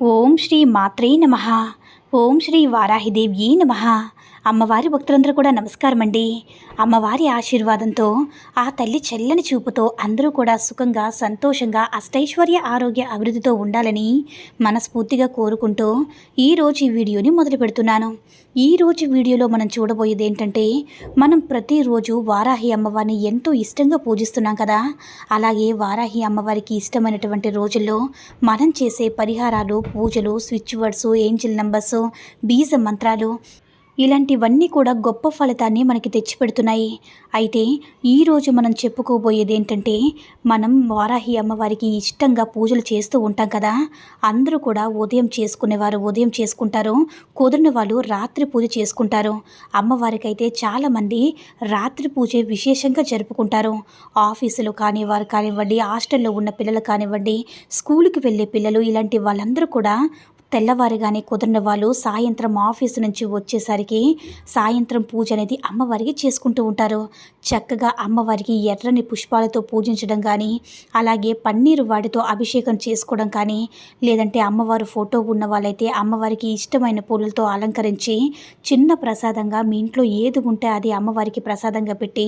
ఓం శ్రీ మాత్రే నమ ఓం శ్రీ వారాహిదేవ్యీ నమ అమ్మవారి భక్తులందరూ కూడా నమస్కారం అండి అమ్మవారి ఆశీర్వాదంతో ఆ తల్లి చల్లని చూపుతో అందరూ కూడా సుఖంగా సంతోషంగా అష్టైశ్వర్య ఆరోగ్య అభివృద్ధితో ఉండాలని మనస్ఫూర్తిగా కోరుకుంటూ ఈరోజు ఈ వీడియోని మొదలు పెడుతున్నాను. ఈరోజు వీడియోలో మనం చూడబోయేది ఏంటంటే మనం ప్రతిరోజు వారాహి అమ్మవారిని ఎంతో ఇష్టంగా పూజిస్తున్నాం కదా. అలాగే వారాహి అమ్మవారికి ఇష్టమైనటువంటి రోజుల్లో మనం చేసే పరిహారాలు పూజలు స్విచ్ వర్డ్స్ ఏంజిల్ నంబర్స్ బీజ మంత్రాలు ఇలాంటివన్నీ కూడా గొప్ప ఫలితాన్ని మనకి తెచ్చిపెడుతున్నాయి. అయితే ఈరోజు మనం చెప్పుకోబోయేది ఏంటంటే మనం వారాహి అమ్మవారికి ఇష్టంగా పూజలు చేస్తూ ఉంటాం కదా. అందరూ కూడా ఉదయం చేసుకునేవారు ఉదయం చేసుకుంటారు. కుదిరిన వాళ్ళు రాత్రి పూజ చేసుకుంటారు. అమ్మవారికి అయితే చాలామంది రాత్రి పూజ విశేషంగా జరుపుకుంటారు. ఆఫీసులు కానివారు కానివ్వండి హాస్టల్లో ఉన్న పిల్లలు కానివ్వండి స్కూల్కి వెళ్ళే పిల్లలు ఇలాంటి వాళ్ళందరూ కూడా తెల్లవారిగానే కుదిరిన వాళ్ళు సాయంత్రం ఆఫీసు నుంచి వచ్చేసరికి సాయంత్రం పూజ అనేది అమ్మవారికి చేసుకుంటూ ఉంటారు. చక్కగా అమ్మవారికి ఎర్రని పుష్పాలతో పూజించడం కానీ అలాగే పన్నీరు వాడితో అభిషేకం చేసుకోవడం కానీ లేదంటే అమ్మవారు ఫోటో ఉన్న వాళ్ళైతే అమ్మవారికి ఇష్టమైన పూలతో అలంకరించి చిన్న ప్రసాదంగా మీ ఇంట్లో ఏది ఉంటే అది అమ్మవారికి ప్రసాదంగా పెట్టి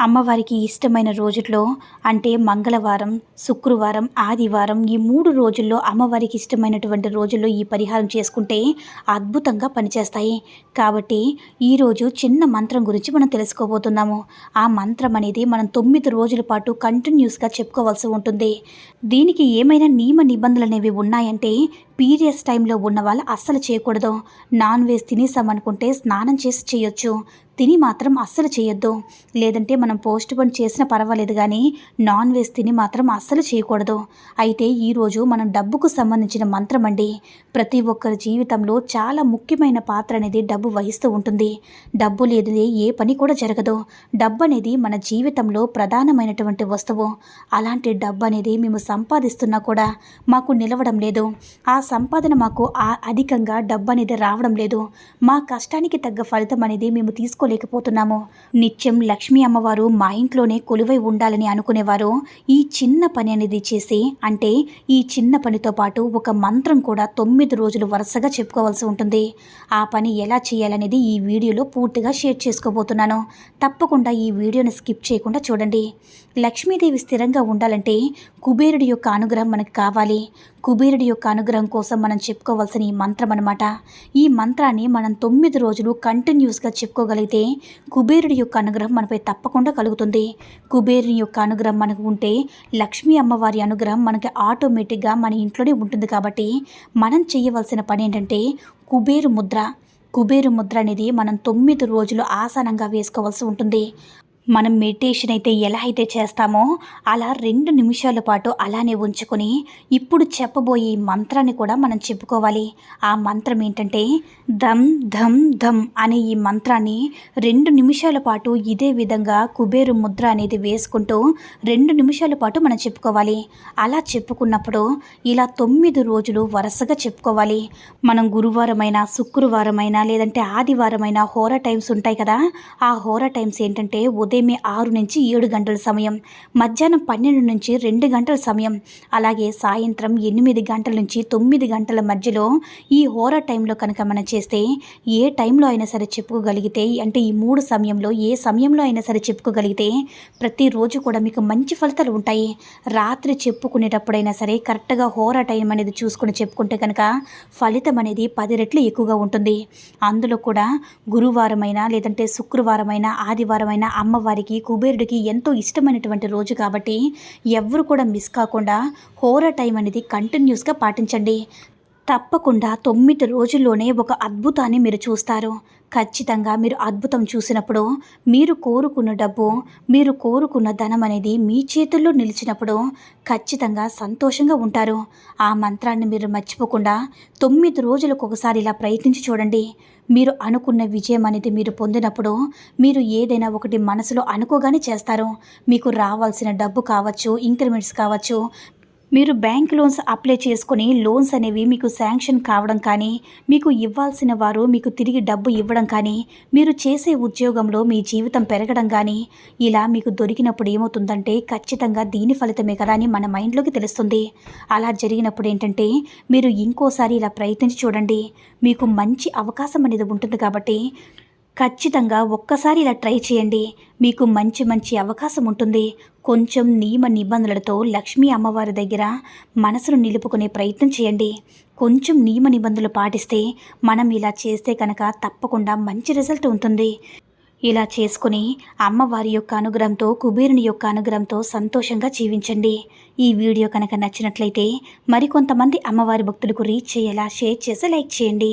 అమ్మవారికి ఇష్టమైన రోజుల్లో అంటే మంగళవారం శుక్రవారం ఆదివారం ఈ మూడు రోజుల్లో అమ్మవారికి ఇష్టమైనటువంటి రోజుల్లో ఈ పరిహారం చేసుకుంటే అద్భుతంగా పనిచేస్తాయి. కాబట్టి ఈరోజు చిన్న మంత్రం గురించి మనం తెలుసుకోబోతున్నాము. ఆ మంత్రం అనేది మనం తొమ్మిది రోజుల పాటు కంటిన్యూస్గా చెప్పుకోవాల్సి ఉంటుంది. దీనికి ఏమైనా నియమ నిబంధనలు అనేవి ఉన్నాయంటే పీరియడ్స్ టైంలో ఉన్న వాళ్ళు అస్సలు చేయకూడదు. నాన్ వెజ్ తినేసామనుకుంటే స్నానం చేసి చేయొచ్చు. తిని మాత్రం అస్సలు చేయొద్దు. లేదంటే మనం పోస్ట్ పోన్ చేసినా పర్వాలేదు కానీ నాన్ వెజ్ తిని మాత్రం అస్సలు చేయకూడదు. అయితే ఈరోజు మనం డబ్బుకు సంబంధించిన మంత్రం అండి. ప్రతి ఒక్కరి జీవితంలో చాలా ముఖ్యమైన పాత్ర అనేది డబ్బు వహిస్తూ ఉంటుంది. డబ్బు లేనిదే ఏ పని కూడా జరగదు. డబ్బు అనేది మన జీవితంలో ప్రధానమైనటువంటి వస్తువు. అలాంటి డబ్బు అనేది మేము సంపాదిస్తున్నా కూడా మాకు నిలవడం లేదు. ఆ సంపాదన మాకు అధికంగా డబ్బు అనేది రావడం లేదు. మా కష్టానికి తగ్గ ఫలితం అనేది మేము తీసుకోలేకపోతున్నాము. నిత్యం లక్ష్మీ అమ్మవారు మా ఇంట్లోనే కొలువై ఉండాలని అనుకునేవారు. ఈ చిన్న పని అనేది చేసి అంటే ఈ చిన్న పనితో పాటు ఒక మంత్రం కూడా తొమ్మిది రోజులు వరుసగా చెప్పుకోవాల్సి ఉంటుంది. ఆ పని ఎలా చేయాలనేది ఈ వీడియోలో పూర్తిగా షేర్ చేసుకోబోతున్నాను. తప్పకుండా ఈ వీడియోని స్కిప్ చేయకుండా చూడండి. లక్ష్మీదేవి స్థిరంగా ఉండాలంటే కుబేరుడి యొక్క అనుగ్రహం మనకు కావాలి. కుబేరుడి యొక్క అనుగ్రహం కోసం మనం చెప్పుకోవాల్సిన ఈ మంత్రం అనమాట ఈ మంత్రాన్ని మనం తొమ్మిది రోజులు కంటిన్యూస్గా చెప్పుకోగలిగితే కుబేరుడి యొక్క అనుగ్రహం మనపై తప్పకుండా కలుగుతుంది. కుబేరుని యొక్క అనుగ్రహం మనకు ఉంటే లక్ష్మీ అమ్మవారి అనుగ్రహం మనకి ఆటోమేటిక్గా మన ఇంట్లోనే ఉంటుంది కాబట్టి మనం చేయవలసిన పని ఏంటంటే కుబేరు ముద్ర. కుబేరు ముద్ర అనేది మనం తొమ్మిది రోజులు ఆసనంగా వేసుకోవాల్సి ఉంటుంది. మనం మెడిటేషన్ అయితే ఎలా అయితే చేస్తామో అలా రెండు నిమిషాల పాటు అలానే ఉంచుకొని ఇప్పుడు చెప్పబోయే మంత్రాన్ని కూడా మనం చెప్పుకోవాలి. ఆ మంత్రం ఏంటంటే ధమ్ ధమ్ ధమ్ అనే ఈ మంత్రాన్ని రెండు నిమిషాల పాటు ఇదే విధంగా కుబేరు ముద్ర అనేది వేసుకుంటూ రెండు నిమిషాల పాటు మనం చెప్పుకోవాలి. అలా చెప్పుకున్నప్పుడు ఇలా తొమ్మిది రోజులు వరుసగా చెప్పుకోవాలి. మనం గురువారమైనా శుక్రవారమైనా లేదంటే ఆదివారమైనా హోరా టైమ్స్ ఉంటాయి కదా ఆ హోరా టైమ్స్ ఏంటంటే ఉదయం ఉదయమే ఆరు నుంచి ఏడు గంటల సమయం మధ్యాహ్నం పన్నెండు నుంచి రెండు గంటల సమయం అలాగే సాయంత్రం ఎనిమిది గంటల నుంచి తొమ్మిది గంటల మధ్యలో ఈ హోరా టైంలో కనుక మనం చేస్తే ఏ టైంలో అయినా సరే చెప్పుకోగలిగితే అంటే ఈ మూడు సమయంలో ఏ సమయంలో అయినా సరే చెప్పుకోగలిగితే ప్రతిరోజు కూడా మీకు మంచి ఫలితాలు ఉంటాయి. రాత్రి చెప్పుకునేటప్పుడైనా సరే కరెక్ట్గా హోరా టైం అనేది చూసుకుని చెప్పుకుంటే కనుక ఫలితం అనేది పది రెట్లు ఎక్కువగా ఉంటుంది. అందులో కూడా గురువారమైనా లేదంటే శుక్రవారమైనా ఆదివారమైనా అమ్మవారికి కుబేరుడికి ఎంతో ఇష్టమైనటువంటి రోజు కాబట్టి ఎవరు కూడా మిస్ కాకుండా హోరా టైం అనేది కంటిన్యూస్గా పాటించండి. తప్పకుండా తొమ్మిది రోజుల్లోనే ఒక అద్భుతాన్ని మీరు చూస్తారు. ఖచ్చితంగా మీరు అద్భుతం చూసినప్పుడు మీరు కోరుకున్న డబ్బు మీరు కోరుకున్న ధనం అనేది మీ చేతుల్లో నిలిచినప్పుడు ఖచ్చితంగా సంతోషంగా ఉంటారు. ఆ మంత్రాన్ని మీరు మర్చిపోకుండా తొమ్మిది రోజులకు ఒకసారి ఇలా ప్రయత్నించి చూడండి. మీరు అనుకున్న విజయం అనేది మీరు పొందినప్పుడు మీరు ఏదైనా ఒకటి మనసులో అనుకోగానే చేస్తారు. మీకు రావాల్సిన డబ్బు కావచ్చు ఇంక్రిమెంట్స్ కావచ్చు మీరు బ్యాంక్ లోన్స్ అప్లై చేసుకొని లోన్స్ అనేవి మీకు శాంక్షన్ కావడం కానీ మీకు ఇవ్వాల్సిన వారు మీకు తిరిగి డబ్బు ఇవ్వడం కానీ మీరు చేసే ఉద్యోగంలో మీ జీవితం పెరగడం కానీ ఇలా మీకు దొరికినప్పుడు ఏమవుతుందంటే ఖచ్చితంగా దీని ఫలితమే కదా అని మన మైండ్లోకి తెలుస్తుంది. అలా జరిగినప్పుడు ఏంటంటే మీరు ఇంకోసారి ఇలా ప్రయత్నించి చూడండి. మీకు మంచి అవకాశం అనేది ఉంటుంది కాబట్టి ఖచ్చితంగా ఒక్కసారి ఇలా ట్రై చేయండి. మీకు మంచి మంచి అవకాశం ఉంటుంది. కొంచెం నియమ నిబంధనలతో లక్ష్మీ అమ్మవారి దగ్గర మనసును నిలుపుకునే ప్రయత్నం చేయండి. కొంచెం నియమ నిబంధనలు పాటిస్తే మనం ఇలా చేస్తే కనుక తప్పకుండా మంచి రిజల్ట్ ఉంటుంది. ఇలా చేసుకుని అమ్మవారి యొక్క అనుగ్రహంతో కుబేరుని యొక్క అనుగ్రహంతో సంతోషంగా జీవించండి. ఈ వీడియో కనుక నచ్చినట్లయితే మరికొంతమంది అమ్మవారి భక్తులకు రీచ్ చేయేలా షేర్ చేసి లైక్ చేయండి.